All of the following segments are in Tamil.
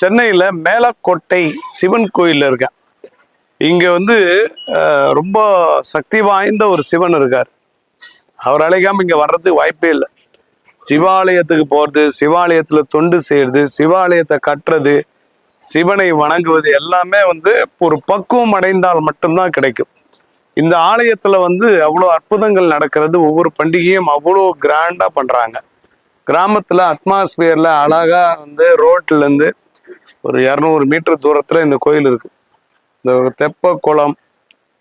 சென்னையில் மேலக்கோட்டை சிவன் கோயில் இருக்கேன் இங்கே வந்து ரொம்ப சக்தி வாய்ந்த ஒரு சிவன் இருக்கார். அவர் அழைக்காமல் இங்கே வர்றதுக்கு வாய்ப்பே இல்லை. சிவாலயத்துக்கு போகிறது சிவாலயத்தில் தொண்டு செய்கிறது சிவாலயத்தை கட்டுறது சிவனை வணங்குவது எல்லாமே வந்து ஒரு பக்குவம் அடைந்தால் மட்டும்தான் கிடைக்கும். இந்த ஆலயத்தில் வந்து அவ்வளோ அற்புதங்கள் நடக்கிறது ஒவ்வொரு பண்டிகையும் அவ்வளோ கிராண்டாக பண்ணுறாங்க கிராமத்தில் அட்மாஸ்பியரில் அழகாக வந்து ரோட்லேருந்து ஒரு இரநூறு மீட்டர் தூரத்துல இந்த கோயில் இருக்கு. இந்த ஒரு தெப்ப குளம்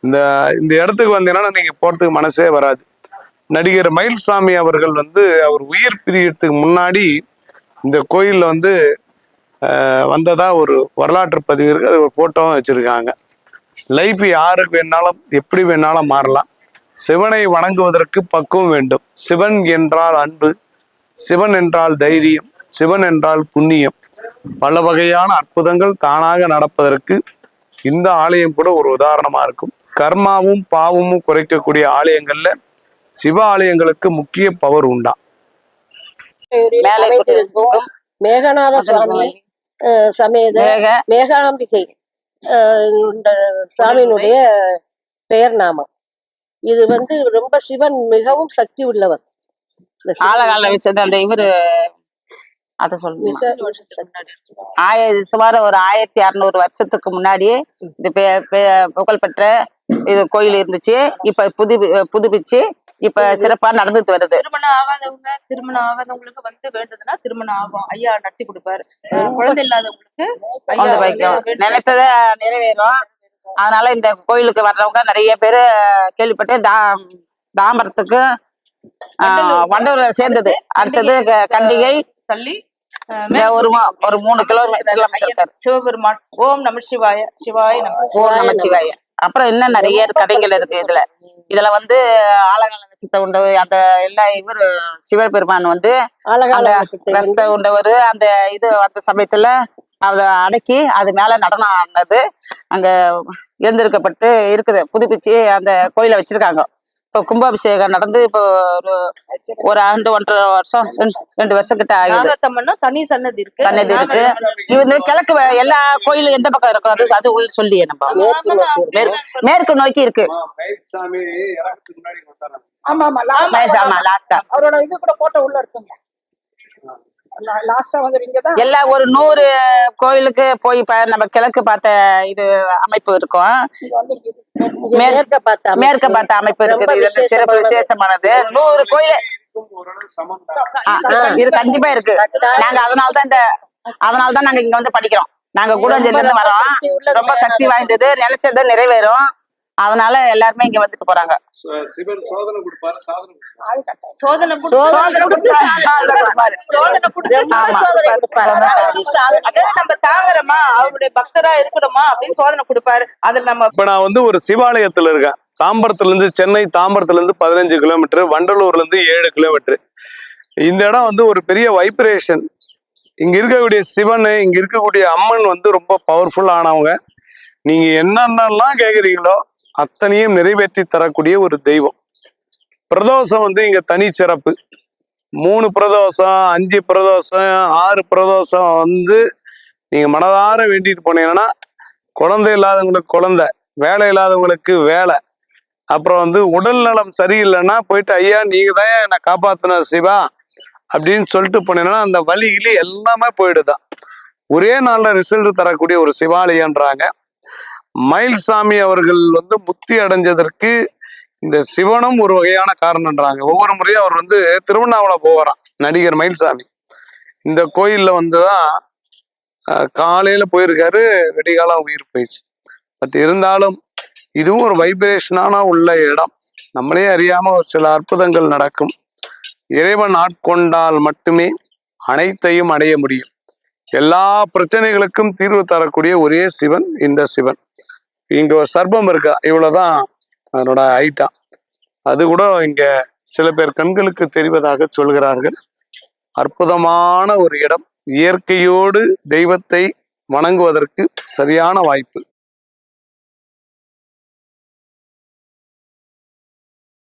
இந்த இந்த இடத்துக்கு வந்தீங்கன்னா நீங்க போறதுக்கு மனசே வராது. நடிகர் மயில்சாமி அவர்கள் வந்து அவர் உயிர் பிரியறதுக்கு முன்னாடி இந்த கோயில்ல வந்து ஆஹ், வந்ததா ஒரு வரலாற்று பதிவு இருக்கு. அது ஒரு போட்டோவும் வச்சிருக்காங்க. லைஃப் யாருக்கு வேணாலும் எப்படி வேணாலும் மாறலாம். சிவனை வணங்குவதற்கு பக்குவம் வேண்டும். சிவன் என்றால் அன்பு சிவன் என்றால் தைரியம் சிவன் என்றால் புண்ணியம். பல வகையான அற்புதங்கள் தானாக நடப்பதற்கு இந்த ஆலயம் கூட ஒரு உதாரணமா இருக்கும். கர்மாவும் பாவமும் குறைக்கக்கூடிய ஆலயங்கள்ல சிவ ஆலயங்களுக்கு முக்கிய பவர் உண்டா? மேகநாத சுவாமி அஹ், சமேத மேக. மேகாம்பிகை சாமியினுடைய பெயர் நாமம் இது வந்து ரொம்ப சிவன் மிகவும் சக்தி உள்ளவர். ஆழகால வச்சது அந்த இவரு அத சொல்லுங்க. ஆய சுமார் ஒரு ஆயிரத்தி அறுநூறு வருஷத்துக்கு பெ- பெ- புகழ்பெற்ற இது கோயில் இருந்துச்சு. இப்ப புது புதுப்பிச்சு இப்ப சிறப்பா நடந்துட்டு வருது. திருமணம் ஆகாதவங்க திருமணம் ஆகாதவங்களுக்கு வந்து வேண்டுதுன்னா திருமணம் ஆகும். ஐயா நடத்தி கொடுப்பாரு. குழந்தை இல்லாதவங்களுக்கு நினைத்தத நிறைவேறும். அதனால இந்த கோயிலுக்கு வர்றவங்க நிறைய பேரு கேள்விப்பட்டு தா தாம்பரத்துக்கு ஆஹ், வண்டலூர்ல சேர்ந்தது. அடுத்தது கண்டிகை. தள்ளி ஒரு மூணு கிலோமீட்டர் சிவபெருமான் ஓம் நம சிவாய சிவாய நம ஓம் நமச்சிவாய அப்புறம் இன்னும் நிறைய கதைகள் இருக்கு இதுல. இதுல வந்து ஆலகால வசத்தை உண்ட அந்த எல்லா இவர் சிவபெருமான் வந்து ஆலகால அந்த வசத்தை உண்டவர் அந்த இது வந்த சமயத்துல அத அடக்கி அது மேல நடனம் ஆடினது. அங்க எழுந்திருக்கப்பட்டு இருக்குது புதுப்பிச்சு அந்த கோயிலை வச்சிருக்காங்க. இப்போ கும்பாபிஷேகம் நடந்து இப்போ ஒரு ஒரு ஆண்டு ஒன்றரை வருஷம் ரெண்டு- ரெண்டு வருஷம் கிட்ட ஆகுது. தனி சன்னதி இருக்கு. சன்னதி இருக்கு. இது வந்து கிழக்கு எல்லா கோயிலும் எந்த பக்கம் இருக்கும் அது அது உள்ள சொல்லியே நம்ம. மேற்கு மேற்கு நோக்கி இருக்கு. ஆமா ஆமா ஆமா லாஸ்டா அவரோட இது கூட போட்டோ உள்ள இருக்குங்க. லாஸ்டா வந்து இங்க தான். எல்லா ஒரு நூறு கோயிலுக்கு போய் நம்ம கிழக்கு பார்த்த இது அமைப்பு இருக்கும். மேற்கு- பார்த்த அமைப்பு. மேற்கு பார்த்த அமைப்பு இருக்குது. இது சிறப்பு விசேஷமானது. நூறு கோயில். இது கண்டிப்பா இருக்கு. நாங்க அதனாலதான் இந்த அதனாலதான் நாங்க இங்க வந்து படிக்கிறோம். நாங்க கூடஞ்சேரில இருந்து வரோம். ரொம்ப சக்தி வாய்ந்தது. நினைச்சது நிறைவேறும். அதனால எல்லாருமே இங்க வந்துட்டு போறாங்க. சோதனை கொடுப்பாரு சாதனை கொடுத்து கொடுப்பாரு. அதாவது நம்ம தாங்குறோமா அவருடைய பக்தரா இருக்கணுமா அப்படின்னு சோதனை கொடுப்பாரு. அதுல நம்ம இப்ப நான் வந்து ஒரு சிவாலயத்துல இருக்கேன். தாம்பரத்துல இருந்து சென்னை தாம்பரத்துல இருந்து பதினஞ்சு கிலோமீட்டர் வண்டலூர்ல இருந்து ஏழு கிலோமீட்டர். இந்த இடம் வந்து ஒரு பெரிய வைப்ரேஷன். இங்க இருக்கக்கூடிய சிவன் இங்க இருக்கக்கூடிய அம்மன் வந்து ரொம்ப பவர்ஃபுல் ஆனவங்க. நீங்க என்னென்னலாம் கேக்குறீங்களோ அத்தனையும் நிறைவேற்றி தரக்கூடிய ஒரு தெய்வம். பிரதோஷம் வந்து இங்க தனி சிறப்பு மூணு பிரதோஷம் அஞ்சு பிரதோஷம் ஆறு பிரதோஷம் வந்து நீங்கள் மனதார வேண்டிட்டு போனீங்கன்னா குழந்தை இல்லாதவங்களுக்கு குழந்தை வேலை இல்லாதவங்களுக்கு வேலை. அப்புறம் வந்து உடல் நலம் சரியில்லைன்னா போயிட்டு ஐயா நீங்க தான் என்னை காப்பாத்தின சிவா அப்படின்னு சொல்லிட்டு போனீங்கன்னா அந்த வலி எல்லாமே போயிடுதான். ஒரே நாளில் ரிசல்ட் தரக்கூடிய ஒரு சிவாலயன்றாங்க. மயில்சாமி அவர்கள் வந்து முத்தி அடைஞ்சதற்கு இந்த சிவனும் ஒரு வகையான காரணம்ன்றாங்க ஒவ்வொரு முறையும் அவர் வந்து திருவண்ணாமலை போவாராம் நடிகர் மயில்சாமி. இந்த கோயில்ல வந்துதான் காலையில போயிருக்காரு வெடிகாலம் உயிர் போயிடுச்சு. பட் இருந்தாலும் இதுவும் ஒரு வைப்ரேஷனான உள்ள இடம். நம்மளே அறியாம ஒரு சில அற்புதங்கள் நடக்கும். இறைவன் ஆட்கொண்டால் மட்டுமே அனைத்தையும் அடைய முடியும். எல்லா பிரச்சனைகளுக்கும் தீர்வு தரக்கூடிய ஒரே சிவன் இந்த சிவன். இங்க ஒரு சர்பம் இருக்கா? இவ்வளவுதான். அதனோட ஐட்டம் அது கூட இங்க சில பேர் கண்களுக்கு தெரிவதாக சொல்கிறார்கள். அற்புதமான ஒரு இடம். இயற்கையோடு தெய்வத்தை வணங்குவதற்கு சரியான வாய்ப்பு.